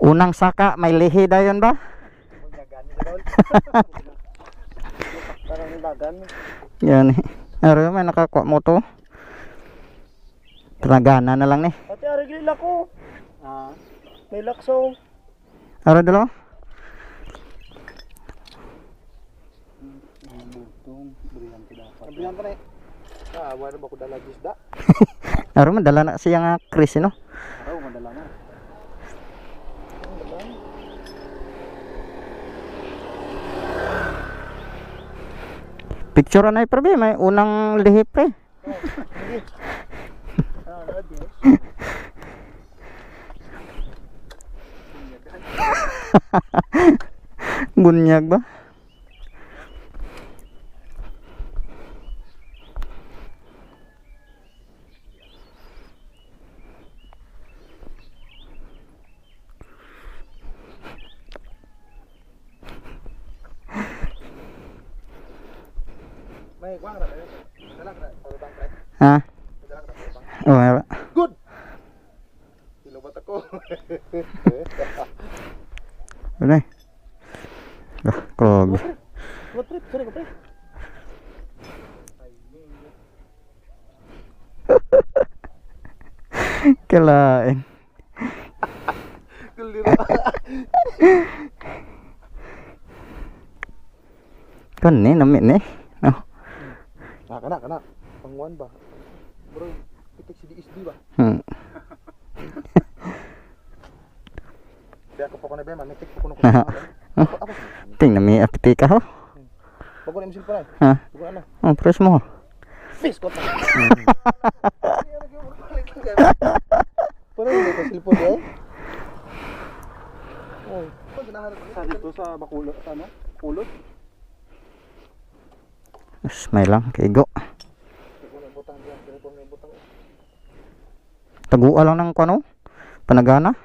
Unang saka, may lihi dayon ba? Parang dagan. Yan eh. Pero may nakakuha mo to. Tinagana na lang ni. Pati arigil ako. Ah. May lakso. Ara dalo? Butong, brillante dapat. Brillante na eh. Ah, wala ba ko dala gisda? Ara madala na siya nga Chris no. Picture na pre, may unang lihi pre. Ready. Bunyag ba? Ha? Oh, ara. Good! Silobat ako. Ano eh? Ah, krog. What trip? Sorry ka pre. Kalain. Kan ni namit ni. Oh. Ah, kana, kana. Pangwan ba? Bro, pitik si DSD ba? Hmm. Kaya ako pa ko na ba, manitik pa ko na ko. Aha. Apa? Apa? Ting nami apiti ka ho. Bago na imsil pa na. Ha? Bago na. Oh, press mo. Fish ko ta. Parang hindi ko silpon eh. Oh. Sa dito sa bakulot ano? Kulot. Smile lang kay go. Ito na butang diyan, silpon may butang. Tagua lang ng kuno. Panagana.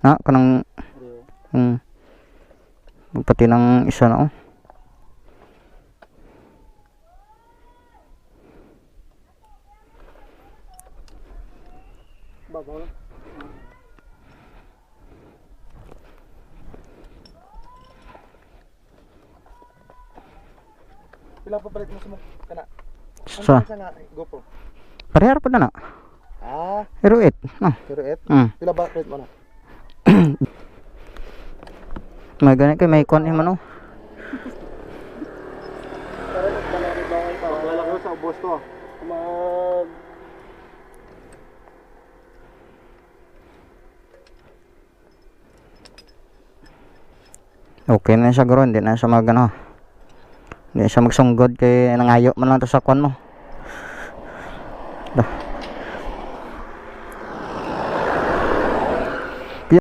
Na kanang hmm. Pati ng isa na oh. Babaw lang. Pila pa palit mo sa mo kana? Ano Sa sa nga GoPro? parehar pa na na. Ah, Pero it. Ah. pero et. Hmm. Pila ba palit mo na? May ganit kay may kon man oh. Wala ko sa ubos to. Mag Okay na siya guro, hindi na siya mag ano. Hindi siya magsunggod kay nangayo man lang to sa kwan mo.